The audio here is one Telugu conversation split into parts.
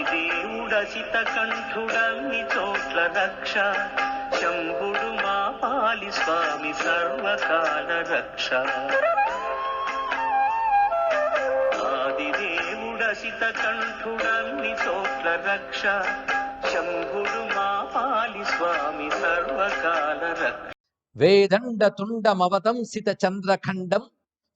ఆదిదేవుడసిత కంఠుడన్ని చోట్ల రక్ష. శంభుడు మా పాలి స్వామి సర్వకాల రక్ష. ఆది ఆదిదేవుడసిత కంఠుడన్ని చోట్ల రక్ష. శంభుడు మా పాలి స్వామి సర్వకాల రక్ష. వేదండ తుండమవతంసిత చంద్రఖండం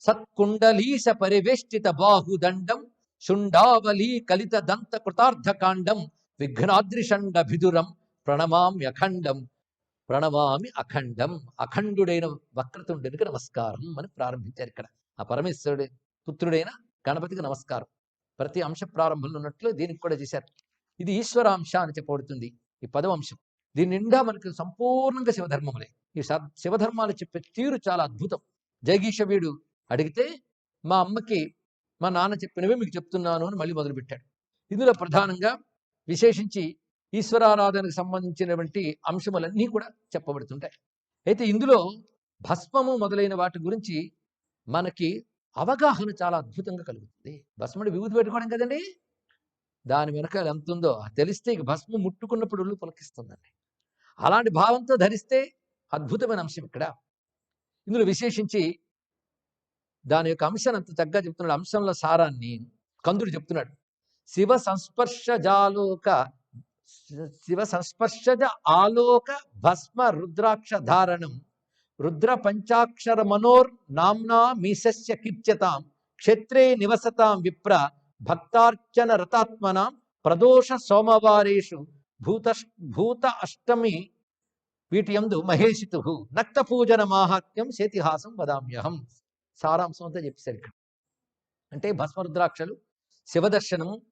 సత్కుండలీశ పరివేష్టిత బాహుదండం శుండావలి కలిత దంత కృతార్థకాండం విఘ్నాద్రిషండ భిదురం ప్రణమామ్యఖండం ప్రణమామి అఖండం. అఖండుడైన వక్రతుండునికి నమస్కారం అని ప్రారంభించారు ఇక్కడ. ఆ పరమేశ్వరుడి పుత్రుడైన గణపతికి నమస్కారం. ప్రతి అంశ ప్రారంభంలో ఉన్నట్లు దీనికి కూడా చేశారు. ఇది ఈశ్వరాంశ అని చెప్పబడుతుంది ఈ పదవ అంశం. దీని నిండా మనకు సంపూర్ణంగా శివధర్మములే. ఈ శివధర్మాలు చెప్పే తీరు చాలా అద్భుతం. జగీషవీడు అడిగితే మా అమ్మకి మా నాన్న చెప్పినవే మీకు చెప్తున్నాను అని మళ్ళీ మొదలుపెట్టాడు. ఇందులో ప్రధానంగా విశేషించి ఈశ్వరారాధనకు సంబంధించినటువంటి అంశములన్నీ కూడా చెప్పబడుతుంటాయి. అయితే ఇందులో భస్మము మొదలైన వాటి గురించి మనకి అవగాహన చాలా అద్భుతంగా కలుగుతుంది. భస్ముడు విభూతి పెట్టుకోవడం కదండి? దాని వెనకాల ఎంత ఉందో అది తెలిస్తే ఇక భస్మం ముట్టుకున్నప్పుడు ఒళ్ళు పులకిస్తుందండి. అలాంటి భావంతో ధరిస్తే అద్భుతమైన అంశం ఇక్కడ. ఇందులో విశేషించి దాని యొక్క అంశం అంత చక్కగా చెప్తున్నాడు. అంశంలో సారాన్ని కందుడు చెప్తున్నాడు. శివ సంస్పర్శజాలోక శివ సంస్పర్శజ ఆలోక భస్మ రుద్రాక్ష ధారణం. రుద్ర పంచాక్షర మనోర్ నామ్నా మీసస్య కీర్త్యతాం క్షేత్రే నివసతాం విప్ర భక్తార్చన రతాత్మనాం. ప్రదోష సోమవారేషు భూత భూత అష్టమి వీటి ఎందు మహేషితు నక్త పూజన మాహాత్మ్యం శేతిహాసం వదామ్యహం. సారాంశం అంతా చెప్పేశారు ఇక్కడ. అంటే భస్మరుద్రాక్షలు శివదర్శనము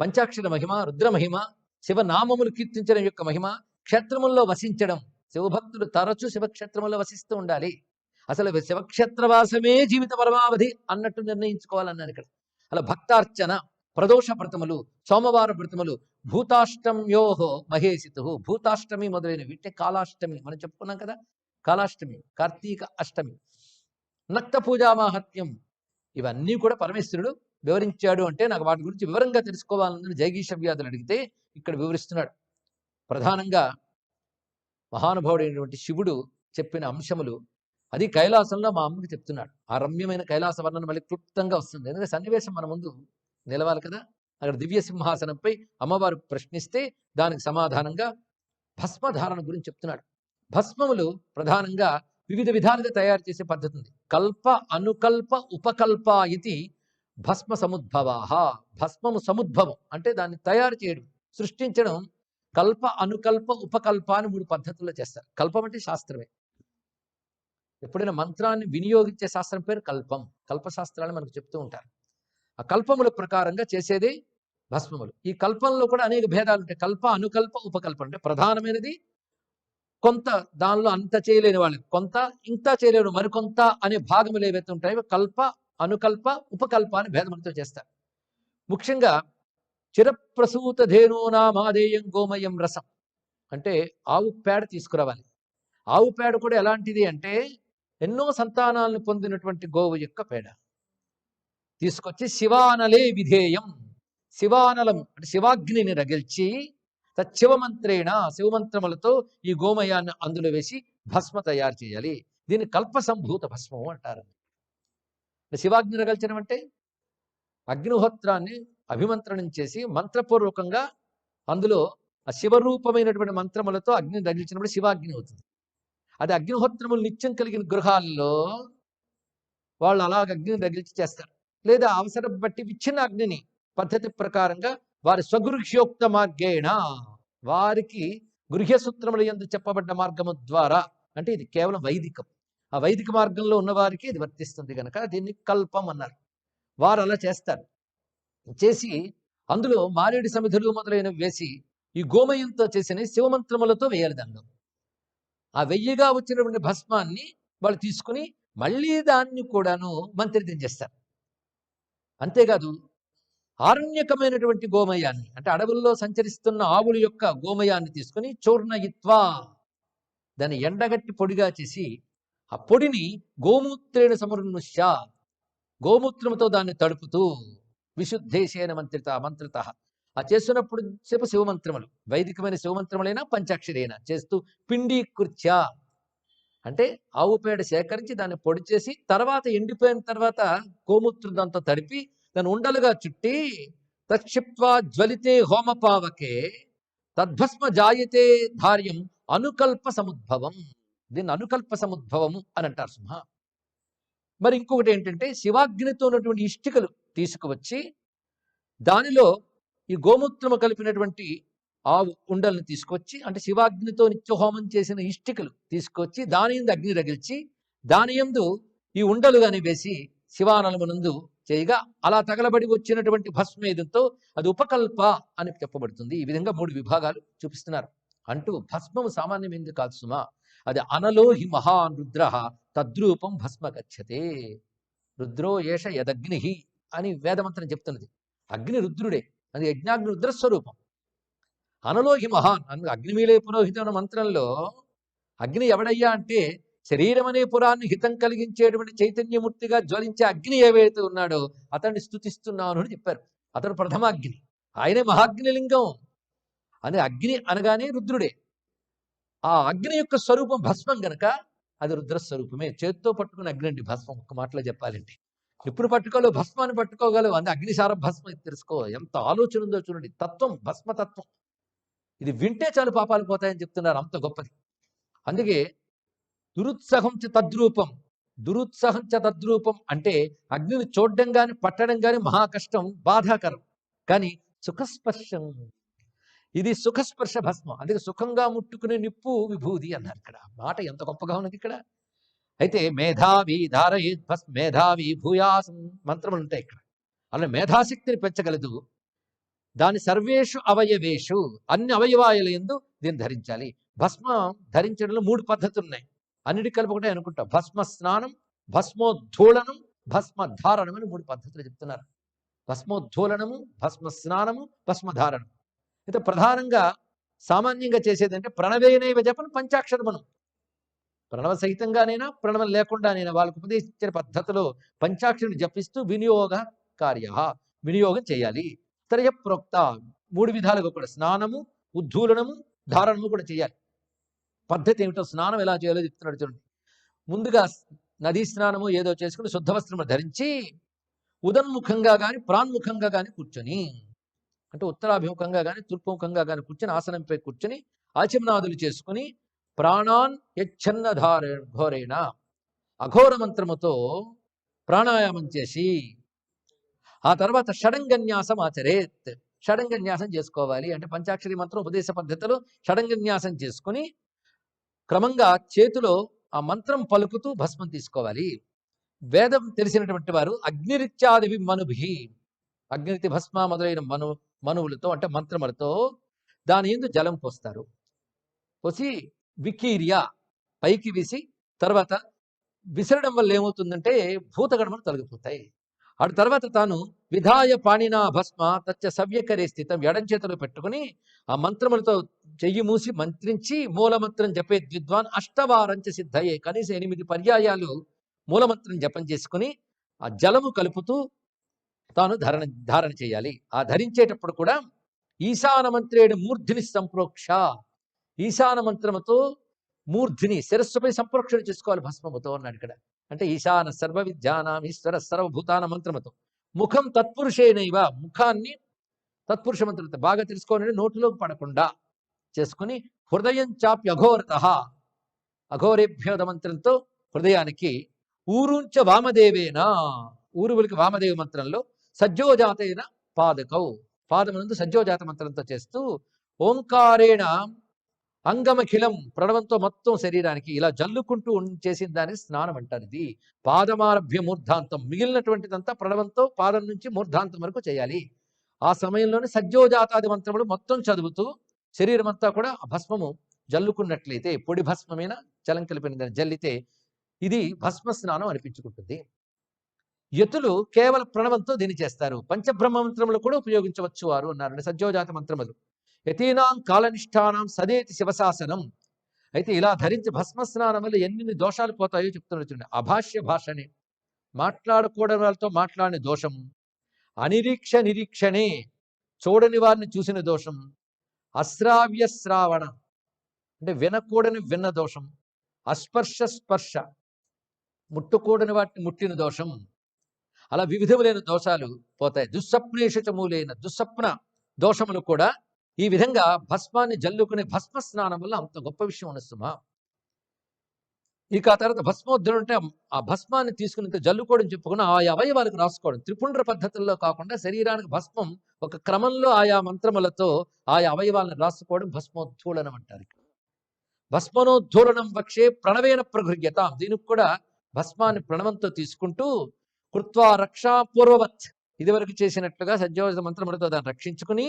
పంచాక్షర మహిమ రుద్రమహిమ శివనామములు కీర్తించడం యొక్క మహిమ క్షేత్రముల్లో వసించడం. శివభక్తుడు తరచు శివక్షేత్రములో వసిస్తూ ఉండాలి. అసలు శివక్షేత్రవాసమే జీవిత పరమావధి అన్నట్టు నిర్ణయించుకోవాలన్నారు ఇక్కడ. అలా భక్తార్చన ప్రదోష వ్రతములు సోమవార వ్రతములు భూతాష్టమ్యోహో మహేషితు భూతాష్టమి మొదలైన వీటి కాలాష్టమి మనం చెప్పుకున్నాం కదా. కాలాష్టమి కార్తీక అష్టమి. నక్త పూజా మాహత్యం ఇవన్నీ కూడా పరమేశ్వరుడు వివరించాడు అంటే నాకు వాటి గురించి వివరంగా తెలుసుకోవాలని జైగీష వ్యాధులు అడిగితే ఇక్కడ వివరిస్తున్నాడు. ప్రధానంగా మహానుభావుడైనటువంటి శివుడు చెప్పిన అంశములు. అది కైలాసంలో మా అమ్మకి చెప్తున్నాడు. ఆ రమ్యమైన కైలాస వర్ణన మళ్ళీ క్లుప్తంగా వస్తుంది. ఎందుకంటే సన్నివేశం మన ముందు నిలవాలి కదా. అక్కడ దివ్య సింహాసనంపై అమ్మవారు ప్రశ్నిస్తే దానికి సమాధానంగా భస్మధారణ గురించి చెప్తున్నాడు. భస్మములు ప్రధానంగా వివిధ విధాలుగా తయారు చేసే పద్ధతి ఉంది కల్ప అనుకల్ప ఉపకల్ప ఇది భస్మ సముద్భవాహ. భస్మము సముద్భవం అంటే దాన్ని తయారు చేయడం సృష్టించడం కల్ప అనుకల్ప ఉపకల్ప అని మూడు పద్ధతుల్లో చేస్తారు. కల్పం అంటే శాస్త్రమే. ఎప్పుడైనా మంత్రాన్ని వినియోగించే శాస్త్రం పేరు కల్పం. కల్పశాస్త్రాలు మనకు చెప్తూ ఉంటారు. ఆ కల్పముల ప్రకారంగా చేసేది భస్మములు. ఈ కల్పంలో కూడా అనేక భేదాలు ఉంటాయి. కల్ప అనుకల్ప ఉపకల్ప అంటే ప్రధానమైనది కొంత దానిలో అంత చేయలేని వాళ్ళు. కొంత ఇంత చేయలేరు మరికొంత అనే భాగములు ఏవైతే ఉంటాయో కల్ప అనుకల్ప ఉపకల్ప అని భేదమంతో చేస్తారు. ముఖ్యంగా చిరప్రసూత ధేనూనామాదేయం గోమయం రసం. అంటే ఆవు పేడ తీసుకురావాలి. ఆవు పేడ కూడా ఎలాంటిది అంటే ఎన్నో సంతానాలను పొందినటువంటి గోవు యొక్క పేడ. తీసుకొచ్చి శివానలే విధేయం. శివానలం అంటే శివాగ్నిని రగిల్చి తచ్చివమంత్రేణ శివమంత్రములతో ఈ గోమయాన్ని అందులో వేసి భస్మ తయారు చేయాలి. దీన్ని కల్ప సంభూత భస్మం అంటారు శివాగ్ని రగల్చడం అంటే అగ్నిహోత్రాన్ని అభిమంత్రణం చేసి మంత్రపూర్వకంగా అందులో ఆ శివరూపమైనటువంటి మంత్రములతో అగ్నిని రగిల్చినప్పుడు శివాగ్ని అవుతుంది. అది అగ్నిహోత్రములు నిత్యం కలిగిన గృహాల్లో వాళ్ళు అలాగ అగ్నిని రగిల్చి చేస్తారు. లేదా అవసరం బట్టి విచ్ఛిన్న అగ్నిని పద్ధతి ప్రకారంగా వారి స్వగృహ్యోక్త మార్గేణ. వారికి గృహ్యసూత్రముల ఎందు చెప్పబడ్డ మార్గము ద్వారా అంటే ఇది కేవలం వైదికం. ఆ వైదిక మార్గంలో ఉన్న వారికి ఇది వర్తిస్తుంది కనుక దీన్ని కల్పం అన్నారు. వారు అలా చేస్తారు. చేసి అందులో మారేడు సమిధులు మొదలైనవి వేసి ఈ గోమయంతో చేసిన శివమంత్రములతో వేయాలి దానిలో. ఆ వెయ్యిగా వచ్చినటువంటి భస్మాన్ని వాళ్ళు తీసుకుని మళ్ళీ దాన్ని కూడాను మంత్రితం చేస్తారు. అంతేకాదు ఆరణ్యకమైనటువంటి గోమయాన్ని అంటే అడవుల్లో సంచరిస్తున్న ఆవుల యొక్క గోమయాన్ని తీసుకుని చూర్ణయిత్వా దాన్ని ఎండగట్టి పొడిగా చేసి ఆ పొడిని గోమూత్రేణ సమరునుష్య గోమూత్రముతో దాన్ని తడుపుతూ విశుద్ధేశేన మంత్రిత మంత్రిత. ఆ చేస్తున్నప్పుడు సేపు శివమంత్రములు వైదికమైన శివమంత్రములైనా పంచాక్షరైనా చేస్తూ పిండీకృత్య. అంటే ఆవు పేడ సేకరించి దాన్ని పొడి చేసి తర్వాత ఎండిపోయిన తర్వాత గోమూత్రం దాంతో తడిపి దాన్ని ఉండలుగా చుట్టి తక్షిప్వా జ్వలితే హోమపావకే తద్భస్మ జాయతే ధార్యం అనుకల్ప సముద్భవం. దీన్ని అనుకల్ప సముద్భవము అని అంటారు సింహ. మరి ఇంకొకటి ఏంటంటే శివాగ్నితో ఉన్నటువంటి ఇష్టికలు తీసుకువచ్చి దానిలో ఈ గోమూత్రము కలిపినటువంటి ఆవు ఉండల్ని తీసుకొచ్చి అంటే శివాగ్నితో నిత్యహోమం చేసిన ఇష్టికలు తీసుకొచ్చి దాని యందు అగ్ని రగిల్చి దాని యందు ఈ ఉండలు గాని వేసి శివానలమునందు చేయగా అలా తగలబడి వచ్చినటువంటి భస్మేదంతో అది ఉపకల్ప అని చెప్పబడుతుంది. ఈ విధంగా మూడు విభాగాలు చూపిస్తున్నారు. అంటూ భస్మము సామాన్యమైంది కాదు సుమా? అది అనలో హి మహాన్ రుద్ర తద్రూపం భస్మ గచ్చతే. రుద్రో ఏష యదగ్ని అని వేదమంత్రం చెప్తున్నది. అగ్ని రుద్రుడే. అది యజ్ఞాగ్ని రుద్ర స్వరూపం. అనలోహి మహాన్ అగ్ని అగ్నిమీలే పురోహితం మంత్రంలో అగ్ని ఎవడయ్యా అంటే శరీరం అనే పురాన్ని హితం కలిగించేటువంటి చైతన్యమూర్తిగా జ్వలించే అగ్ని ఏవైతే ఉన్నాడో అతన్ని స్థుతిస్తున్నాను అని చెప్పారు. అతడు ప్రథమ అగ్ని ఆయనే మహాగ్ని లింగం అగ్ని అనగానే రుద్రుడే. ఆ అగ్ని యొక్క స్వరూపం భస్మం గనక అది రుద్ర స్వరూపమే చేత్తో పట్టుకుని అగ్ని అండి భస్మం. ఒక్క మాటలో చెప్పాలంటే. ఎప్పుడు పట్టుకోలేవు భస్మాన్ని పట్టుకోగలవు అది అగ్నిసార భస్మం తెలుసుకో. ఎంత ఆలోచన ఉందో చూడండి. తత్వం భస్మతత్వం. ఇది వింటే చాలు పాపాలు పోతాయని చెప్తున్నారు. అంత గొప్పది. అందుకే దురుత్సాహం చ తద్రూపం. దురుత్సాహం చ తద్రూపం అంటే అగ్నిని చూడడం కానీ పట్టడం కానీ మహా కష్టం బాధాకరం. కానీ సుఖస్పర్శం. ఇది సుఖస్పర్శ భస్మం. అందుకే సుఖంగా ముట్టుకునే నిప్పు విభూది అన్నారు ఇక్కడ. మాట ఎంత గొప్పగా ఉన్నది ఇక్కడ. అయితే మేధావి ధారయే భస్ మేధావి భూయాసం మంత్రములు ఉంటాయి ఇక్కడ. అలా మేధాశక్తిని పెంచగలదు. దాని సర్వేషు అవయవేషు అన్ని అవయవాయుల ఎందు దీన్ని ధరించాలి. భస్మం ధరించడంలో మూడు పద్ధతులు ఉన్నాయి అన్నిటి కలిపి ఒకటే అనుకుంటా. భస్మ స్నానం భస్మోద్ధూళనం భస్మ ధారణం అని మూడు పద్ధతులు చెప్తున్నారు. భస్మోద్ధూలనము భస్మ స్నానము భస్మధారణం అయితే ప్రధానంగా సామాన్యంగా చేసేదంటే ప్రణవేనైవ జపం పంచాక్షరమనం. ప్రణవ సహితంగానైనా ప్రణవం లేకుండానైనా వాళ్ళకు ఉపదేశించిన పద్ధతిలో పంచాక్షరిని జపిస్తూ వినియోగ కార్య వినియోగం చేయాలి. త్రయ ప్రోక్త మూడు విధాలుగా కూడా స్నానము ఉద్ధూలనము ధారణము కూడా చేయాలి. పద్ధతి ఏమిటో స్నానం ఎలా చేయాలో చెప్తున్నాడు చూడండి. ముందుగా నదీ స్నానము ఏదో చేసుకుని శుద్ధ వస్త్రము ధరించి ఉదన్ముఖంగా కానీ ప్రాణ్ముఖంగా కానీ కూర్చొని అంటే ఉత్తరాభిముఖంగా కానీ తూర్పుముఖంగా కానీ కూర్చొని ఆసనంపై కూర్చొని ఆచమనాదులు చేసుకుని ప్రాణాన్ యచ్ఛన్న ధారే ఘోరేణ అఘోర మంత్రముతో ప్రాణాయామం చేసి ఆ తర్వాత షడంగన్యాసం ఆచరేత్. షడంగన్యాసం చేసుకోవాలి. అంటే పంచాక్షరి మంత్రం ఉపదేశ పద్ధతిలో షడంగన్యాసం చేసుకుని క్రమంగా చేతిలో ఆ మంత్రం పలుకుతూ భస్మం తీసుకోవాలి. వేదం తెలిసినటువంటి వారు అగ్నిరిత్యాది మనుభి. అగ్నిరితి భస్మ మొదలైన మను మనువులతో అంటే మంత్రములతో దాని ఎందు జలం పోస్తారు. పోసి వికీర్య పైకి విసి తర్వాత విసరడం వల్ల ఏమవుతుందంటే భూతగణములు తొలగిపోతాయి. ఆ తర్వాత తాను విధాయ పాణినా భస్మ తచ్చ సవ్యకరే స్థితం ఎడం చేతిలో పెట్టుకుని ఆ మంత్రములతో చెయ్యి మూసి మంత్రించి మూలమంత్రం జపే ద్విద్వాన్ అష్టవారంచ సిద్ధయే కనీసం ఎనిమిది పర్యాయాలు మూలమంత్రం జపం చేసుకుని ఆ జలము కలుపుతూ తాను ధారణ ధారణ చేయాలి. ఆ ధరించేటప్పుడు కూడా ఈశాన మంత్రేడు మూర్ధిని సంప్రోక్ష. ఈశాన మంత్రముతో మూర్ధిని శిరస్సుపై సంప్రోక్షణ చేసుకోవాలి భస్మముతో అన్నాడు ఇక్కడ. అంటే ఈశాన సర్వ విద్యానాం ఈశ్వర సర్వభూతాన మంత్రముతో. ముఖం తత్పురుషేనైవ ముఖాన్ని తత్పురుష మంత్రంతో బాగా తెలుసుకోవాలంటే నోటిలోకి పడకుండా చేసుకుని హృదయం చాప్య అఘోరత. అఘోరేభ్యోద మంత్రంతో హృదయానికి ఊరుంచ వామదేవేనా. ఊరువులకి వామదేవ మంత్రంలో సజ్జోజాతైన పాదకౌ. పాదమునందు సజ్జోజాత మంత్రంతో చేస్తూ ఓంకారేణ అంగమఖిలం ప్రణవంతో మొత్తం శరీరానికి ఇలా జల్లుకుంటూ చేసిన దాన్ని స్నానం అంటారు ఇది. పాదమారభ్య మూర్ధాంతం. మిగిలినటువంటిదంతా ప్రణవంతో పాదం నుంచి మూర్ధాంతం వరకు చేయాలి. ఆ సమయంలోనే సజ్జోజాతాది మంత్రములు మొత్తం చదువుతూ శరీరం అంతా కూడా భస్మము జల్లుకున్నట్లయితే పొడి భస్మమైన జలం కలిపిన జల్లితే ఇది భస్మ స్నానం అనిపించుకుంటుంది. యతులు కేవల ప్రణవంతో దీన్ని చేస్తారు. పంచబ్రహ్మ మంత్రములు కూడా ఉపయోగించవచ్చు వారు అన్నారు సజ్జోజాత మంత్రములు. యతీనాం కాలనిష్టానం సదేతి శివశాసనం. అయితే ఇలా ధరించి భస్మస్నానం వల్ల ఎన్ని దోషాలు పోతాయో చెప్తున్నారు చూడండి. అభాష్య భాషని. మాట్లాడకూడని వాళ్ళతో మాట్లాడిన దోషం. అనిరీక్ష నిరీక్షణే చూడని వారిని చూసిన దోషం. అశ్రావ్య శ్రావణ అంటే వినకూడని విన్న దోషం. అస్పర్శ స్పర్శ ముట్టుకూడని వాటిని ముట్టిన దోషం. అలా వివిధములైన దోషాలు పోతాయి. దుస్సప్నేషితములైన దుస్సప్న దోషములు కూడా ఈ విధంగా భస్మాన్ని జల్లుకునే భస్మ స్నానం వల్ల అంత గొప్ప విషయం ఉన్నస్తుమా ఇక ఆ తర్వాత భస్మోద్ధరణ అంటే ఆ భస్మాన్ని తీసుకుని జల్లుకోవడం చెప్పుకుని ఆ అవయవాలకు రాసుకోవడం. త్రిపుండ్ర పద్ధతుల్లో కాకుండా శరీరానికి భస్మం ఒక క్రమంలో ఆయా మంత్రములతో ఆయా అవయవాలను రాసుకోవడం భస్మోద్ధూళనం అంటారు భస్మనోద్ధూలనం పక్షే ప్రణవేన ప్రగృహ్యత. దీనికి కూడా భస్మాన్ని ప్రణవంతో తీసుకుంటూ కృత్వా రక్షా పూర్వవత్ ఇదివరకు చేసినట్లుగా సజ్జోజ మంత్రములతో దాన్ని రక్షించుకుని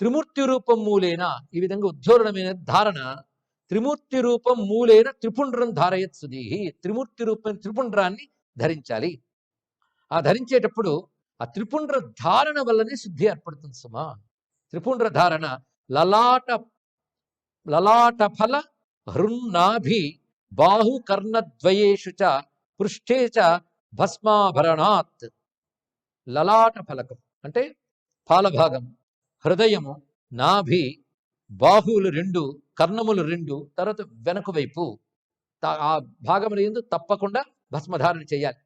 త్రిమూర్తి రూపం మూలేన ఈ విధంగా ఉద్ధోరణమైన ధారణ త్రిమూర్తి రూపం మూలైన త్రిపుండ్రం ధారయత్ సుధీహి త్రిమూర్తి రూపం త్రిపుండ్రాన్ని ధరించాలి. ఆ ధరించేటప్పుడు ఆ త్రిపుండ్ర ధారణ వల్లనే శుద్ధి ఏర్పడుతుంది సుమా. త్రిపుండ్ర ధారణ లలాట లలాట ఫల హృన్నాభి బాహు కర్ణద్వయేషు చ పృష్ఠే చ భస్మాభరణాత్. లలాట ఫలకం అంటే పాలభాగం. హృదయము నాభి బాహువులు రెండు కర్ణములు రెండు తర్వాత వెనక వైపు. ఆ భాగముల ఎందు తప్పకుండా భస్మధారణ చేయాలి.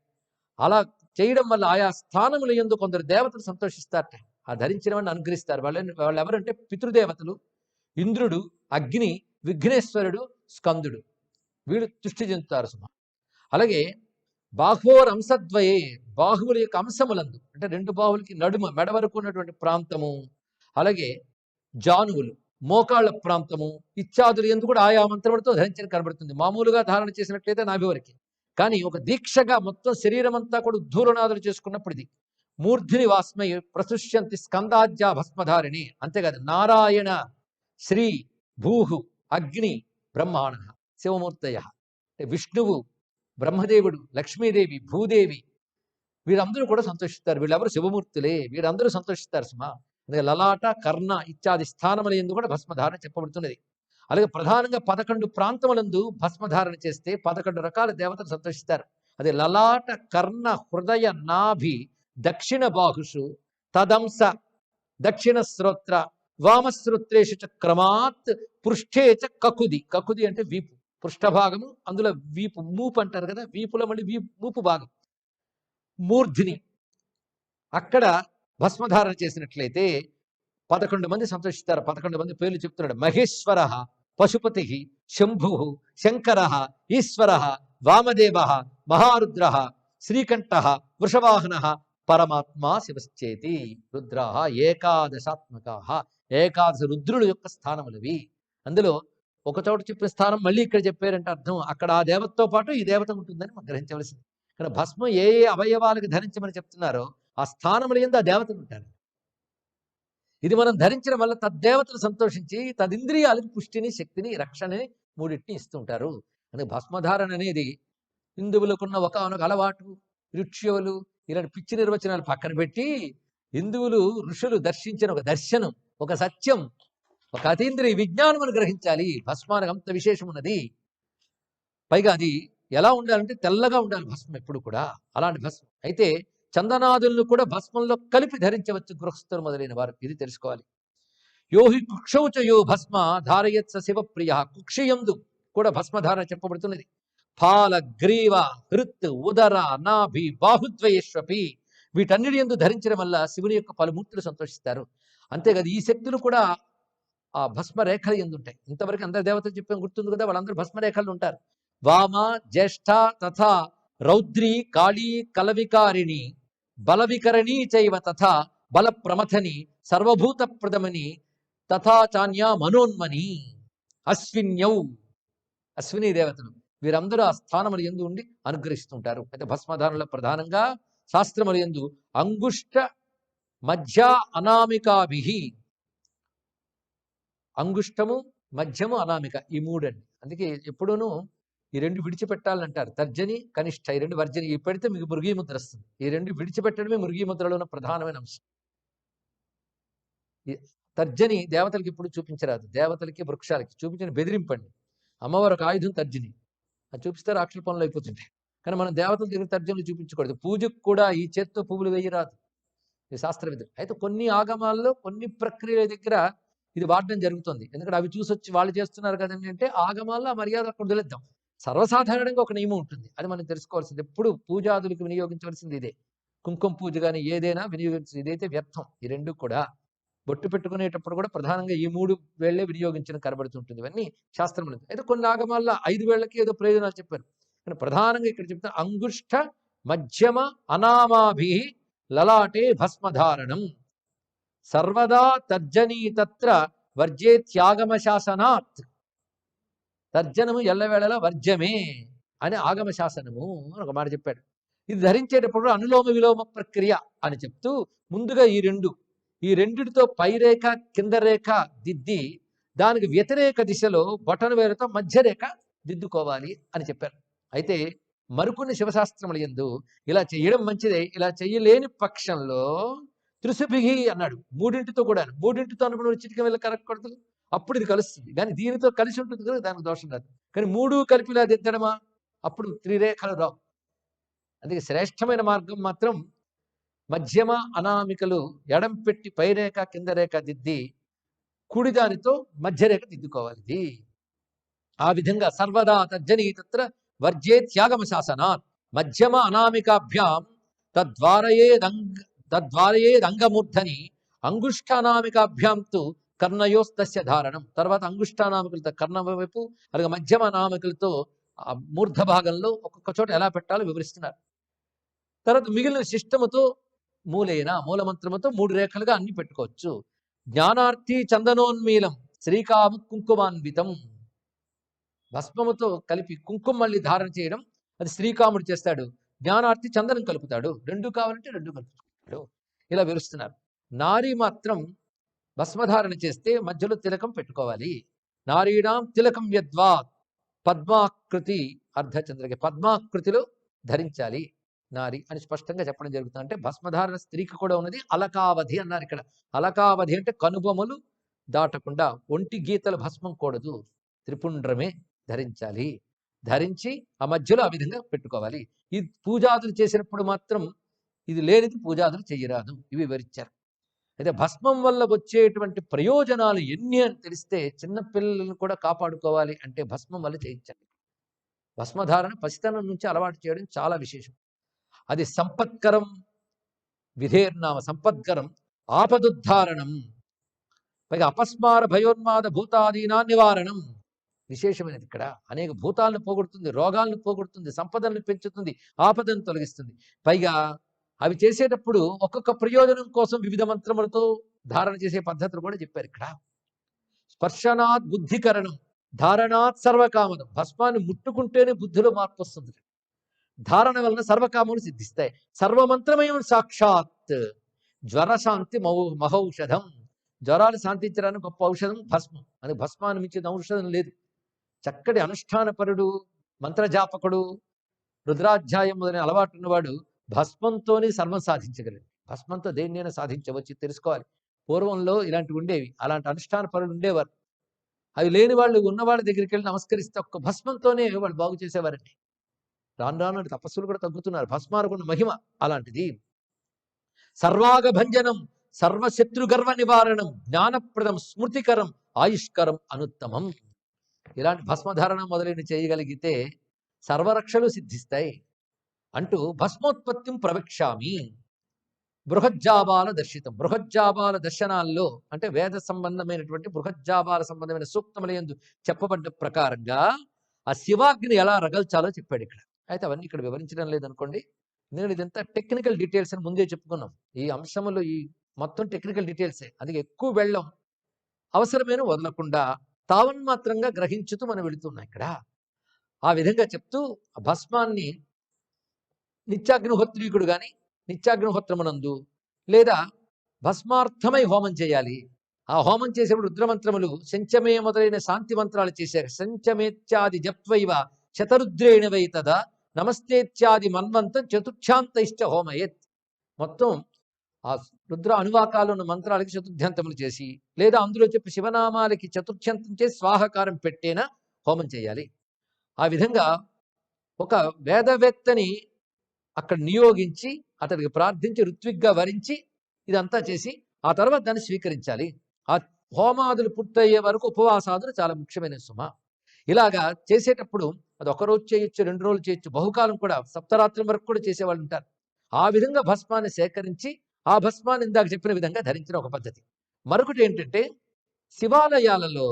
అలా చేయడం వల్ల ఆయా స్థానముల ఎందు కొందరు దేవతలు సంతోషిస్తారట. ఆ ధరించిన వాడిని అనుగ్రహిస్తారు. వాళ్ళని వాళ్ళు ఎవరంటే పితృదేవతలు ఇంద్రుడు అగ్ని విఘ్నేశ్వరుడు స్కందుడు. వీళ్ళు తుష్టి చెందుతారు సుమ. అలాగే బాహోర్ అంశద్వయే బాహువుల యొక్క అంశములందు అంటే రెండు బాహువులకి నడుమ మెడ వరకు ఉన్నటువంటి ప్రాంతము అలాగే జానువులు మోకాళ్ళ ప్రాంతము ఇత్యాదులు ఎందుకు కూడా ఆయా మంత్రములతో ధరించని కనబడుతుంది. మామూలుగా ధారణ చేసినట్లయితే నాభి వరకు కానీ ఒక దీక్షగా మొత్తం శరీరం అంతా కూడా ఉద్ధూలనాదులు చేసుకున్నప్పుడు ఇది మూర్ధిని వాస్మై ప్రసృష్యంతి స్కందాజ్యా భస్మధారిణి. అంతేకాదు నారాయణ శ్రీ భూహు అగ్ని బ్రహ్మాణ శివమూర్తయ. అంటే విష్ణువు బ్రహ్మదేవుడు లక్ష్మీదేవి భూదేవి వీరందరూ కూడా సంతోషిస్తారు. వీళ్ళెవరు శివమూర్తులే? వీరందరూ సంతోషిస్తారు సుమా. అందుకే లలాట కర్ణ ఇత్యాది స్థానముల ఎందు కూడా భస్మధారణ చెప్పబడుతున్నది. అలాగే ప్రధానంగా పదకొండు ప్రాంతములందు భస్మధారణ చేస్తే పదకొండు రకాల దేవతలు సంతోషిస్తారు. అదే లలాట కర్ణ హృదయ నాభి దక్షిణ బాహుషు తదంస దక్షిణ శ్రోత్ర వామశ్రోత్రేషు చ క్రమాత్ పృష్ఠే చ కకుది. కకుది అంటే వీపు. పృష్ఠభాగము అందులో వీపు మూపు అంటారు కదా వీపులో మళ్ళీ వీపు మూపు భాగం. మూర్ధిని. అక్కడ భస్మధారణ చేసినట్లయితే పదకొండు మంది సంతోషిస్తారు పదకొండు మంది పేర్లు చెప్తున్నాడు. మహేశ్వర పశుపతి శంభు శంకర ఈశ్వర వామదేవ మహారుద్ర శ్రీకంఠ వృషవాహన పరమాత్మ శివశ్చేతి రుద్ర ఏకాదశాత్మక ఏకాదశ రుద్రుల యొక్క స్థానములవి. అందులో ఒక చోట చెప్పిన స్థానం మళ్ళీ ఇక్కడ చెప్పారంటే అర్థం. అక్కడ ఆ దేవతతో పాటు ఈ దేవత ఉంటుందని మనం గ్రహించవలసింది. ఇక్కడ భస్మం ఏ ఏ అవయవాలకు ధరించమని చెప్తున్నారో ఆ స్థానముల ఎందు ఆ దేవతలు ఉంటారు. ఇది మనం ధరించడం వల్ల తద్దేవతలు సంతోషించి తదింద్రియాలకు పుష్టిని శక్తిని రక్షణని మూడింటిని ఇస్తుంటారు అందుకే భస్మధారణ అనేది హిందువులకున్న ఒక అలవాటు. ఋష్యువులు ఇలాంటి పిచ్చి నిర్వచనాలు పక్కన పెట్టి హిందువులు ఋషులు దర్శించిన ఒక దర్శనం ఒక సత్యం ఒక అతీంద్రియ విజ్ఞానమును గ్రహించాలి. భస్మానికి అంత విశేషం ఉన్నది. పైగా అది ఎలా ఉండాలంటే తెల్లగా ఉండాలి భస్మం ఎప్పుడు కూడా. అలాంటి భస్మం. అయితే చందనాదులను కూడా భస్మంలో కలిపి ధరించవచ్చు గృహస్థులు మొదలైన వారు. ఇది తెలుసుకోవాలి. యోహి కుక్షౌచ యో భస్మ ధారయత్స శివప్రియ కుక్షియందు కూడా భస్మధారణ చెప్పబడుతున్నది. పాల గ్రీవ హృత్ ఉదర నాభి బాహుద్వయేష్వపి వీటన్నిటి ఎందు ధరించడం వల్ల శివుని యొక్క పలుమూర్తులు సంతోషిస్తారు. అంతేకాదు ఈ శక్తులు కూడా ఆ భస్మరేఖలు ఎందుంటాయి ఇంతవరకు అందరి దేవతలు చెప్పాం గుర్తుంది కదా వాళ్ళందరూ భస్మరేఖలు ఉంటారు. వామ జ్యేష్ఠ తథా రౌద్రి కాళీ కలవికారిణి బలవికరణీ చైవ తథా బల ప్రమథని సర్వభూత ప్రదమని తథా చాన్యా మనోన్మని అశ్విన్యౌ. అశ్విని దేవతలు వీరందరూ ఆ స్థానములు ఎందు ఉండి అనుగ్రహిస్తుంటారు. అయితే భస్మధానుల ప్రధానంగా శాస్త్రములు ఎందు అంగుష్ట మధ్య అనామికాభి అంగుష్టము మధ్యము అనామిక ఈ మూడండి. అందుకే ఎప్పుడూనూ ఈ రెండు విడిచిపెట్టాలంటారు. తర్జని కనిష్ట ఈ రెండు వర్జని ఈ పెడితే మీకు మృగీ ముద్ర వస్తుంది. ఈ రెండు విడిచిపెట్టడమే మృగీ ముద్రలో ఉన్న ప్రధానమైన అంశం. తర్జని దేవతలకి ఇప్పుడు చూపించరాదు. దేవతలకి వృక్షాలకి చూపించిన బెదిరింపండి. అమ్మవారు ఒక ఆయుధం తర్జని. అది చూపిస్తే రాక్షల పనులు అయిపోతుంటాయి. కానీ మనం దేవతల దగ్గర తర్జనలు చూపించకూడదు. పూజకు కూడా ఈ చేత్తో పువ్వులు వేయరాదు. ఈ శాస్త్రవిధులు అయితే కొన్ని ఆగమాల్లో కొన్ని ప్రక్రియల దగ్గర ఇది వాడడం జరుగుతుంది. ఎందుకంటే అవి చూసి వచ్చి వాళ్ళు చేస్తున్నారు కదండి అంటే ఆగమాల్లో ఆ మర్యాద అక్కడ వదిలేద్దాం సర్వసాధారణంగా ఒక నియమం ఉంటుంది. అది మనం తెలుసుకోవాల్సింది. ఎప్పుడు పూజాదులకు వినియోగించవలసింది ఇదే. కుంకుమ పూజ కానీ ఏదైనా వినియోగించింది ఇదైతే వ్యర్థం. ఈ రెండు కూడా బొట్టు పెట్టుకునేటప్పుడు కూడా ప్రధానంగా ఈ మూడు వేళ్ళే వినియోగించడం కనబడుతుంటుంది. ఇవన్నీ లేదు అయితే కొన్ని ఆగమాల్లో ఐదు వేళ్ళకి ఏదో ప్రయోజనాలు చెప్పారు. కానీ ప్రధానంగా ఇక్కడ చెప్తే అంగుష్ట మధ్యమ అనామాభి లలాటే భస్మధారణం. సర్వదా తర్జనీ తత్ర వర్జే త్యాగమ శాసనాత్ తర్జనము ఎల్లవేళలా వర్జమే అని ఆగమ శాసనము అని ఒక మాట చెప్పాడు. ఇది ధరించేటప్పుడు అనులోమ విలోమ ప్రక్రియ అని చెప్తూ ముందుగా ఈ రెండు ఈ రెండిటితో పైరేఖ కింద రేఖ దిద్ది దానికి వ్యతిరేక దిశలో బొటన వేరుతో మధ్య రేఖ దిద్దుకోవాలి అని చెప్పారు. అయితే మరికొన్ని శివశాస్త్రముల యందు ఇలా చేయడం మంచిదే ఇలా చేయలేని పక్షంలో త్రిశుభిగి అన్నాడు. మూడింటితో కూడా మూడింటితో అనుకున్న చిటిక వెళ్ళి కరగకూడదు అప్పుడు ఇది కలుస్తుంది. కానీ దీనితో కలిసి ఉంటుంది కదా దానికి దోషం రాదు కానీ మూడు కలిపిలా దిద్దడమా అప్పుడు త్రిరేఖలు రావు. అందుకే శ్రేష్టమైన మార్గం మాత్రం మధ్యమ అనామికలు ఎడం పెట్టి పైరేఖ కింద రేఖ దిద్ది కుడి దానితో మధ్యరేఖ దిద్దుకోవాలి. ఆ విధంగా సర్వదా తర్జని తత్ర వర్జే త్యాగమ శాసనాత్. మధ్యమ అనామికాభ్యాం తద్వారయేదంగ తద్వారయేదంగమూర్ధని అంగుష్టానామికాభ్యాం తు కర్ణయోస్తస్య ధారణం. తర్వాత అంగుష్టానామికలతో కర్ణ వైపు అలాగే మధ్యమ నామికలతో ఆ మూర్ధ భాగంలో ఒక్కొక్క చోట ఎలా పెట్టాలో వివరిస్తున్నారు. తర్వాత మిగిలిన శిష్టముతో మూలైన మూలమంత్రముతో మూడు రేఖలుగా అన్ని పెట్టుకోవచ్చు. జ్ఞానార్థి చందనోన్మీలం శ్రీకాము కుంకుమాన్వితం. భస్మముతో కలిపి కుంకుమ మళ్ళీ ధారణ చేయడం అది శ్రీకాముడు చేస్తాడు. జ్ఞానార్థి చందనం కలుపుతాడు. రెండు కావాలంటే రెండు కలుపుతాడు. ఇలా వివరిస్తున్నారు. నారి మాత్రం భస్మధారణ చేస్తే మధ్యలో తిలకం పెట్టుకోవాలి. నారీణాం తిలకం యద్వా పద్మాకృతి అర్ధచంద్రకి పద్మాకృతిలో ధరించాలి నారి అని స్పష్టంగా చెప్పడం జరుగుతుంది. అంటే భస్మధారణ స్త్రీకి కూడా ఉన్నది. అలకావధి అన్నారు ఇక్కడ. అలకావధి అంటే కనుబొమలు దాటకుండా ఒంటి గీతల భస్మం కూడదు. త్రిపుండ్రమే ధరించాలి. ధరించి ఆ మధ్యలో ఆ విధంగా పెట్టుకోవాలి. ఈ పూజాదులు చేసినప్పుడు మాత్రం ఇది లేనిది పూజాదులు చేయరాదు ఇవి వివరించారు. అయితే భస్మం వల్ల వచ్చేటువంటి ప్రయోజనాలు ఎన్ని అని తెలిస్తే చిన్నపిల్లలను కూడా కాపాడుకోవాలి అంటే భస్మం వల్ల చేయించండి. భస్మధారణ పసితనం నుంచి అలవాటు చేయడం చాలా విశేషం. అది సంపత్కరం విధేర్నామ సంపత్కరం ఆపదుద్ధారణం. పైగా అపస్మార భయోన్మాద భూతాదీనా నివారణం. విశేషమైనది ఇక్కడ. అనేక భూతాలను పోగొడుతుంది రోగాలను పోగొడుతుంది సంపదలను పెంచుతుంది ఆపదను తొలగిస్తుంది. పైగా అవి చేసేటప్పుడు ఒక్కొక్క ప్రయోజనం కోసం వివిధ మంత్రములతో ధారణ చేసే పద్ధతులు కూడా చెప్పారు ఇక్కడ. స్పర్శనాత్ బుద్ధికరణం ధారణాత్ సర్వకామనం భస్మాన్ని ముట్టుకుంటేనే బుద్ధిలో మార్పు వస్తుంది ధారణ వలన సర్వకామములు సిద్ధిస్తాయి. సర్వమంత్రమయం సాక్షాత్. జ్వర శాంతి మౌ మహౌషధం. జ్వరాలు శాంతించడానికి గొప్ప ఔషధం భస్మం. అది భస్మాన్ని మించిన ఔషధం లేదు. చక్కటి అనుష్ఠానపరుడు మంత్రజాపకుడు రుద్రాధ్యాయం మొదలైన అలవాటు ఉన్నవాడు భస్మంతోనే సర్వం సాధించగలరు. భస్మంతో దేన్నైనా సాధించవచ్చు తెలుసుకోవాలి. పూర్వంలో ఇలాంటివి ఉండేవి. అలాంటి అనుష్ఠాన పరులు ఉండేవారు. అవి లేని వాళ్ళు ఉన్న వాళ్ళ దగ్గరికి వెళ్ళి నమస్కరిస్తే ఒక్క భస్మంతోనే వాళ్ళు బాగు చేసేవారండి. రాను రాను తపస్సులు కూడా తగ్గుతున్నారు. భస్మానుకున్న మహిమ అలాంటిది. సర్వాగ భంజనం సర్వశత్రు గర్వ నివారణం జ్ఞానప్రదం స్మృతికరం ఆయుష్కరం అనుత్తమం. ఇలాంటి భస్మధారణ మొదలైన చేయగలిగితే సర్వరక్షలు సిద్ధిస్తాయి. అంటూ భస్మోత్పత్తిం ప్రవక్ష్యామి. బృహజ్జాబాల దర్శితం. బృహజ్జాబాల దర్శనాల్లో అంటే వేద సంబంధమైనటువంటి బృహజ్జాబాల సంబంధమైన సూక్తములందు చెప్పబడ్డ ప్రకారంగా ఆ శివాగ్ని ఎలా రగల్చాలో చెప్పాడు ఇక్కడ. అయితే అవన్నీ ఇక్కడ వివరించడం లేదనుకోండి. నేను ఇదంతా టెక్నికల్ డీటెయిల్స్ అని ముందే చెప్పుకున్నాం. ఈ అంశంలో ఈ మొత్తం టెక్నికల్ డీటెయిల్సే. అది ఎక్కువ వెళ్ళం. అవసరమైన వదలకుండా తావన్మాత్రంగా గ్రహించుతూ మనం వెళుతున్నాం ఇక్కడ. ఆ విధంగా చెప్తూ భస్మాన్ని నిత్యాగ్నిహోత్రీకుడు కానీ నిత్యాగ్నిహోత్రమునందు లేదా భస్మార్థమై హోమం చేయాలి. ఆ హోమం చేసేప్పుడు రుద్రమంత్రములు శంచమే మొదలైన శాంతి మంత్రాలు చేశారు. శంచమేత్యాది జప్వైవ శతరుద్రేణవై తద తదా నమస్తేత్యాది మన్వంతం చతుర్థ్యాంత ఇష్ట హోమయేత్. మొత్తం ఆ రుద్ర అనువాకాలను మంత్రాలకి చతుర్థ్యంతములు చేసి లేదా అందులో చెప్పి శివనామాలకి చతుర్థ్యంతం చేసి స్వాహకారం పెట్టేనా హోమం చేయాలి. ఆ విధంగా ఒక వేదవేత్తని అక్కడ నియోగించి అతడికి ప్రార్థించి ఋత్విగ్గా వరించి ఇదంతా చేసి ఆ తర్వాత దాన్ని స్వీకరించాలి. ఆ హోమాదులు పూర్తయ్యే వరకు ఉపవాసాదులు చాలా ముఖ్యమైన సుమ. ఇలాగా చేసేటప్పుడు అది ఒక రోజు చేయొచ్చు రెండు రోజులు చేయొచ్చు బహుకాలం కూడా సప్తరాత్రి వరకు కూడా చేసేవాళ్ళు ఉంటారు. ఆ విధంగా భస్మాన్ని సేకరించి ఆ భస్మాన్ని ఇందాక చెప్పిన విధంగా ధరించిన ఒక పద్ధతి. మరొకటి ఏంటంటే శివాలయాలలో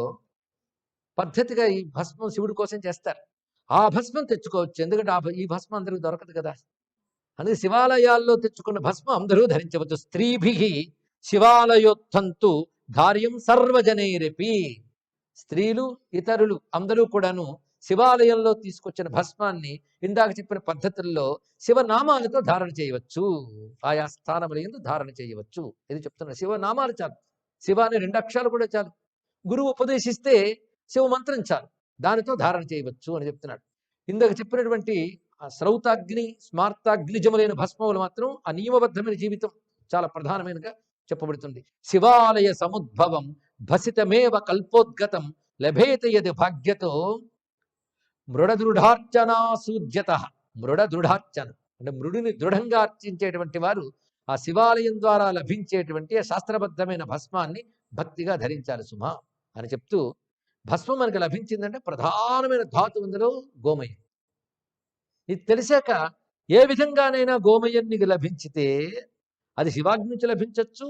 పద్ధతిగా ఈ భస్మం శివుడి కోసం చేస్తారు. ఆ భస్మం తెచ్చుకోవచ్చు. ఎందుకంటే ఆ ఈ భస్మం అందరికి దొరకదు కదా. అందుకే శివాలయాల్లో తెచ్చుకున్న భస్మం అందరూ ధరించవచ్చు. స్త్రీభి శివాలయోత్థంతు ధార్యం సర్వజనైరపి. స్త్రీలు ఇతరులు అందరూ కూడాను శివాలయంలో తీసుకొచ్చిన భస్మాన్ని ఇందాక చెప్పిన పద్ధతుల్లో శివనామాలతో ధారణ చేయవచ్చు. ఆయా స్థానముల ఎందు ధారణ చేయవచ్చు. ఇది చెప్తున్నారు శివనామాలు చాలు. శివ అనే రెండు అక్షరాలు కూడా చాలు. గురువు ఉపదేశిస్తే శివ మంత్రం చాలు. దానితో ధారణ చేయవచ్చు అని చెప్తున్నాడు. ఇందాక చెప్పినటువంటి ఆ శ్రౌతాగ్ని స్మార్తాగ్నిజములైన భస్మములు మాత్రం ఆ నియమబద్ధమైన జీవితం చాలా ప్రధానమైనగా చెప్పబడుతుంది. శివాలయ సముద్భవం భసితమేవ కల్పోద్గతం లభేత యది భాగ్యతో మృడదృఢార్చనాసూజ్యత మృడదృఢార్చన అంటే మృడుని దృఢంగా అర్చించేటువంటి వారు ఆ శివాలయం ద్వారా లభించేటువంటి శాస్త్రబద్ధమైన భస్మాన్ని భక్తిగా ధరించాలి సుమ అని చెప్తూ భస్మం మనకు లభించిందంటే ప్రధానమైన ధాతు అందులో గోమయం. ఇది తెలిసాక ఏ విధంగానైనా గోమయం నీకు లభించితే అది శివాగ్ని నుంచి లభించవచ్చు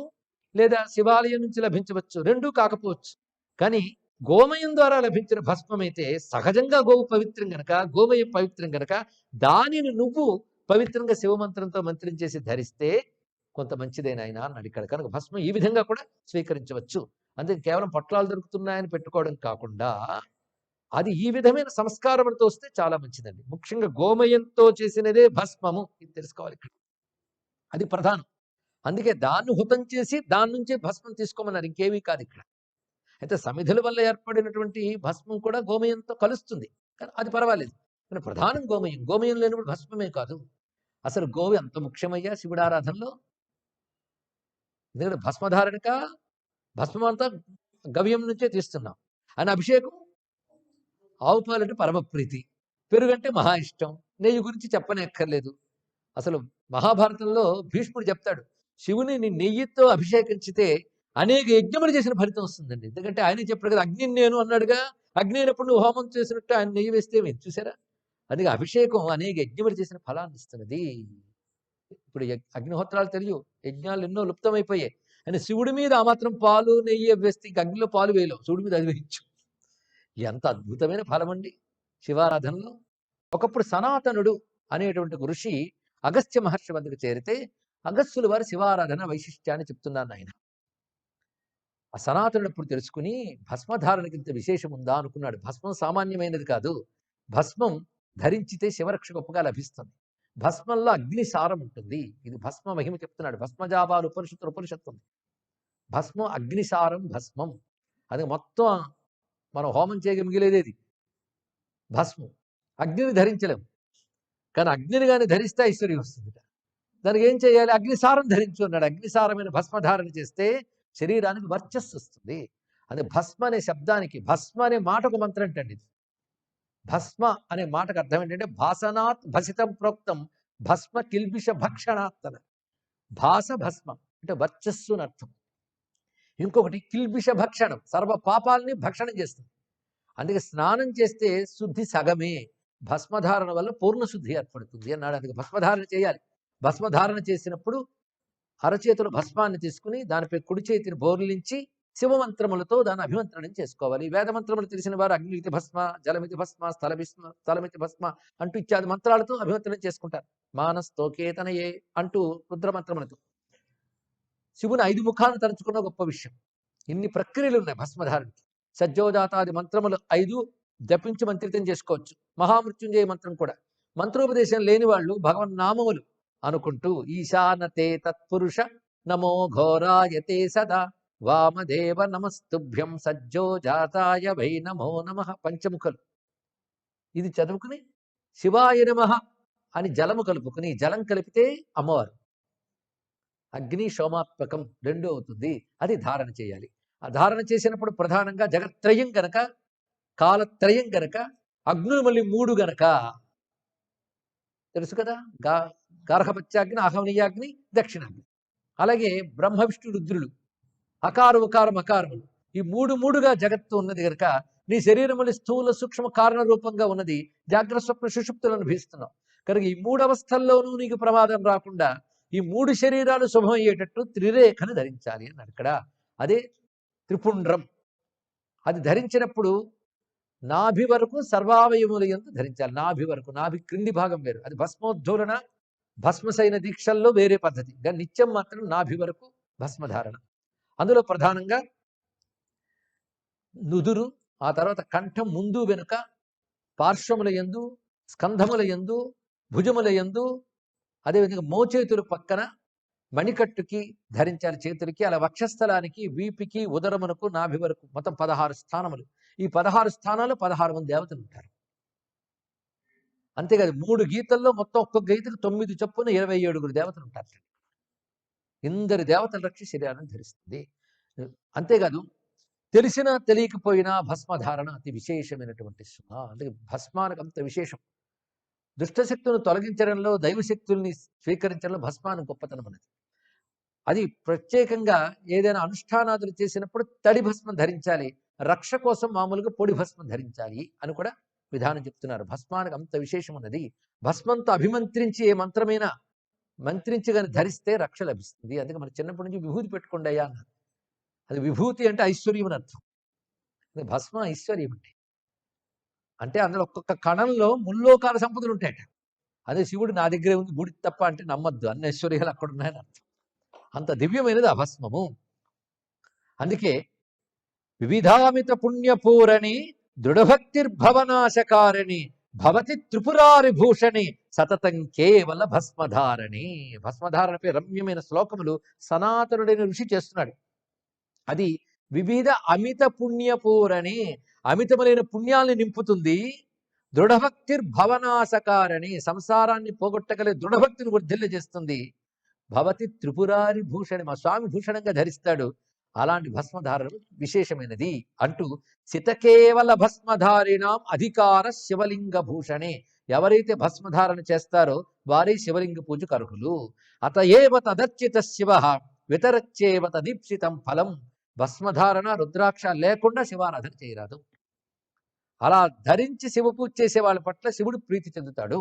లేదా శివాలయం నుంచి లభించవచ్చు. రెండూ కాకపోవచ్చు. కానీ గోమయం ద్వారా లభించిన భస్మం అయితే సహజంగా గోవు పవిత్రం గనక గోమయం పవిత్రం గనక దానిని నువ్వు పవిత్రంగా శివమంత్రంతో మంత్రం చేసి ధరిస్తే కొంత మంచిదేనా ఆయన అన్నాడు ఇక్కడ. కనుక భస్మం ఈ విధంగా కూడా స్వీకరించవచ్చు. అందుకే కేవలం పొట్లాలు దొరుకుతున్నాయని పెట్టుకోవడం కాకుండా అది ఈ విధమైన సంస్కారములతో వస్తే చాలా మంచిదండి. ముఖ్యంగా గోమయంతో చేసినదే భస్మము ఇది తెలుసుకోవాలి ఇక్కడ. అది ప్రధానం. అందుకే దాన్ని హుతం చేసి దాని నుంచే భస్మం తీసుకోమన్నారు. ఇంకేమీ కాదు ఇక్కడ. అయితే సమిధుల వల్ల ఏర్పడినటువంటి భస్మం కూడా గోమయంతో కలుస్తుంది. కానీ అది పర్వాలేదు. కానీ ప్రధానం గోమయం. గోమయం లేనప్పుడు భస్మమే కాదు. అసలు గోవి అంత ముఖ్యమయ్యా శివుడు ఆరాధనలో? ఎందుకంటే భస్మధారణక భస్మం అంతా గవ్యం నుంచే తీస్తున్నాం. అని అభిషేకం ఆవు పాలంటే పరమ ప్రీతి. పెరుగంటే మహా ఇష్టం. నెయ్యి గురించి చెప్పనక్కర్లేదు. అసలు మహాభారతంలో భీష్ముడు చెప్తాడు శివుని నెయ్యితో అభిషేకించితే అనేక యజ్ఞములు చేసిన ఫలితం వస్తుందండి. ఎందుకంటే ఆయన చెప్పాడు కదా అగ్ని నేను అన్నాడుగా అగ్ని అయినప్పుడు నువ్వు హోమం చేసినట్టు ఆయన నెయ్యి వేస్తే ఏమి? చూసారా అందుకే అభిషేకం అనేక యజ్ఞములు చేసిన ఫలాన్ని ఇస్తున్నది. ఇప్పుడు అగ్నిహోత్రాలు తెలియవు. యజ్ఞాలు ఎన్నో లుప్తమైపోయాయి. అని శివుడి మీద ఆ మాత్రం పాలు నెయ్యి వేస్తే ఇంక అగ్నిలో పాలు వేయలేవు. శివుడి మీద అది వేయించు. ఎంత అద్భుతమైన ఫలం అండి శివారాధనలో ఒకప్పుడు సనాతనుడు అనేటువంటి ఋషి అగస్త్య మహర్షి వద్దకు చేరితే అగస్త్యుల వారి శివారాధన వైశిష్ట్యాన్ని చెప్తున్నాను ఆయన ఆ సనాతనుడు ఇప్పుడు తెలుసుకుని భస్మధారణకి ఇంత విశేషం ఉందా అనుకున్నాడు. భస్మం సామాన్యమైనది కాదు. భస్మం ధరించితే శివరక్ష గొప్పగా లభిస్తుంది. భస్మంలో అగ్ని సారం ఉంటుంది. ఇది భస్మ మహిమ చెప్తున్నాడు. భస్మజాబాలు ఉపనిషత్తు ఉపనిషత్తు ఉంది భస్మం అగ్నిసారం భస్మం. అది మొత్తం మనం హోమం చేయగ మిగిలేదేది? భస్మం. అగ్నిని ధరించలేము కానీ అగ్నిని కానీ ధరిస్తే ఐశ్వర్యం వస్తుంది దానికి ఏం చేయాలి? అగ్నిసారం ధరించు అన్నాడు. అగ్నిసారమైన భస్మధారణ చేస్తే శరీరానికి వర్చస్సు వస్తుంది. అది భస్మ అనే శబ్దానికి భస్మ అనే మాటకు మంత్రం అంటండి ఇది. భస్మ అనే మాటకు అర్థం ఏంటంటే భాసనాత్ భసితం ప్రోక్తం భస్మ కిల్బిష భక్షణాత్తన. భాస భస్మ అంటే వర్చస్సు అని అర్థం. ఇంకొకటి కిల్బిష భక్షణం. సర్వ పాపాలని భక్షణం చేస్తుంది. అందుకే స్నానం చేస్తే శుద్ధి సగమే. భస్మధారణ వల్ల పూర్ణ శుద్ధి ఏర్పడుతుంది అన్నాడు. అందుకే భస్మధారణ చేయాలి. భస్మధారణ చేసినప్పుడు అరచేతుల భస్మాన్ని తీసుకుని దానిపై కుడి చేతిని బోర్లించి శివమంత్రములతో దాన్ని అభిమంత్రణం చేసుకోవాలి. వేద మంత్రములు తెలిసిన వారు అగ్నిమితి భస్మ జలమితి భస్మ స్థలభిస్మ స్థలమితి భస్మ అంటూ ఇత్యాది మంత్రాలతో అభిమంత్రణం చేసుకుంటారు. మానస్తోకేతనయే అంటూ రుద్రమంత్రములతో. శివుని ఐదు ముఖాలను తలుచుకున్న గొప్ప విషయం. ఇన్ని ప్రక్రియలు ఉన్నాయి భస్మధారణకి. సజ్జోదాతాది మంత్రములు ఐదు జపించి మంత్రితం చేసుకోవచ్చు. మహామృత్యుంజయ మంత్రం కూడా. మంత్రోపదేశం లేని వాళ్ళు భగవన్ నామములు అనుకుంటూ ఈశానతే తత్పురుష నమో ఘోరాయతే సదా. వామదేవ నమస్తుభ్యం సజ్జో జాతాయ వై నమో నమ పంచముఖలు. ఇది చదువుకుని శివాయ నమ అని జలము కలుపుకుని జలం కలిపితే అమ్మవారు. అగ్ని సోమాత్మకం రెండు అవుతుంది. అది ధారణ చేయాలి. ఆ ధారణ చేసినప్పుడు ప్రధానంగా జగత్రయం గనక కాలత్రయం గనక అగ్నులు మళ్ళీ మూడు గనక. తెలుసు కదా? గా గార్హపత్యాగ్ని ఆహవనీయాగ్ని దక్షిణాగ్ని. అలాగే బ్రహ్మ విష్ణు రుద్రులు అకారు ఉకారం అకారములు. ఈ మూడు మూడుగా జగత్తు ఉన్నది కనుక నీ శరీరములు స్థూల సూక్ష్మ కారణ రూపంగా ఉన్నది. జాగ్రత్త స్వప్న సుషుప్తులను భీస్తున్నావు కనుక ఈ మూడు అవస్థల్లోనూ నీకు ప్రమాదం రాకుండా ఈ మూడు శరీరాలు శుభం అయ్యేటట్టు త్రిరేఖను ధరించాలి అన్నాడు ఇక్కడ. అదే త్రిపుండ్రం. అది ధరించినప్పుడు నాభి వరకు సర్వావయముల ఎందు ధరించాలి. నాభి వరకు నాభి క్రింది భాగం వేరు. అది భస్మోద్ధూలన భస్మసైన దీక్షల్లో వేరే పద్ధతి. కానీ నిత్యం మాత్రం నాభి వరకు భస్మధారణ. అందులో ప్రధానంగా నుదురు ఆ తర్వాత కంఠం ముందు వెనుక పార్శ్వముల యందు స్కంధముల యందు భుజముల యందు అదేవిధంగా మోచేతులు పక్కన మణికట్టుకి ధరించాలి చేతులకి అలా వక్షస్థలానికి వీపికి ఉదరమునకు నాభి వరకు మొత్తం పదహారు స్థానములు. ఈ పదహారు స్థానాలు పదహారు మంది దేవతలు ఉంటారు. అంతేకాదు మూడు గీతల్లో మొత్తం ఒక్కొక్క గీతకు తొమ్మిది చొప్పున ఇరవై ఏడుగురు దేవతలు ఉంటారు. ఇందరి దేవతలు రక్షి శరీరాన్ని ధరిస్తుంది. అంతేకాదు తెలిసినా తెలియకపోయినా భస్మధారణ అతి విశేషమైనటువంటి సుమ అందుకే భస్మానికి అంత విశేషం. దుష్టశక్తులను తొలగించడంలో దైవశక్తుల్ని స్వీకరించడంలో భస్మానం గొప్పతనం ఉన్నది అది ప్రత్యేకంగా ఏదైనా అనుష్ఠానాదులు చేసినప్పుడు తడి భస్మం ధరించాలి రక్ష కోసం మామూలుగా పొడి భస్మం ధరించాలి అని కూడా విధానం చెప్తున్నారు. భస్మానికి అంత విశేషం ఉన్నది. భస్మంతో అభిమంత్రించి ఏ మంత్రమైనా మంత్రించి కానీ ధరిస్తే రక్ష లభిస్తుంది. అందుకే మన చిన్నప్పటి నుంచి విభూతి పెట్టుకోండి అయ్యా అన్నారు. అది విభూతి అంటే ఐశ్వర్యం అని అర్థం. భస్మ ఐశ్వర్యం అంటే అంటే అందులో ఒక్కొక్క కణంలో ముల్లోకాల సంపదలు ఉంటాయట. అదే శివుడు నా దగ్గరే ఉంది గుడి తప్ప అంటే నమ్మద్దు. అన్ని ఐశ్వర్యాలు అక్కడ ఉన్నాయని అర్థం. అంత దివ్యమైనది అభస్మము భస్మము. అందుకే వివిధామిత పుణ్యపూరణి దృఢభక్తిర్భవనాశకారిణి భవతి త్రిపురారి భూషణి సతతం కేవల భస్మధారణి. భస్మధారణపై రమ్యమైన శ్లోకములు సనాతనుడైన ఋషి చేస్తున్నాడు. అది వివిధ అమిత పుణ్యపూరణి అమితములైన పుణ్యాల్ని నింపుతుంది. దృఢభక్తిర్భవనాశకారణి సంసారాన్ని పోగొట్టగలే దృఢభక్తిని వర్ధిల్ల చేస్తుంది భవతి త్రిపురారి భూషణి మా స్వామి భూషణంగా ధరిస్తాడు. అలాంటి భస్మధారణం విశేషమైనది అంటూ సితకేవల భస్మధారిణాం అధికార శివలింగ భూషణే. ఎవరైతే భస్మధారణ చేస్తారో వారే శివలింగ పూజకు అర్హులు. అత ఏవ తదర్చిత శివ వితరచ్చేవ తదీప్సితం ఫలం. భస్మధారణ రుద్రాక్ష లేకుండా శివారాధన చేయరాదు. అలా ధరించి శివ పూజ చేసే వాళ్ళ పట్ల శివుడు ప్రీతి చెందుతాడు.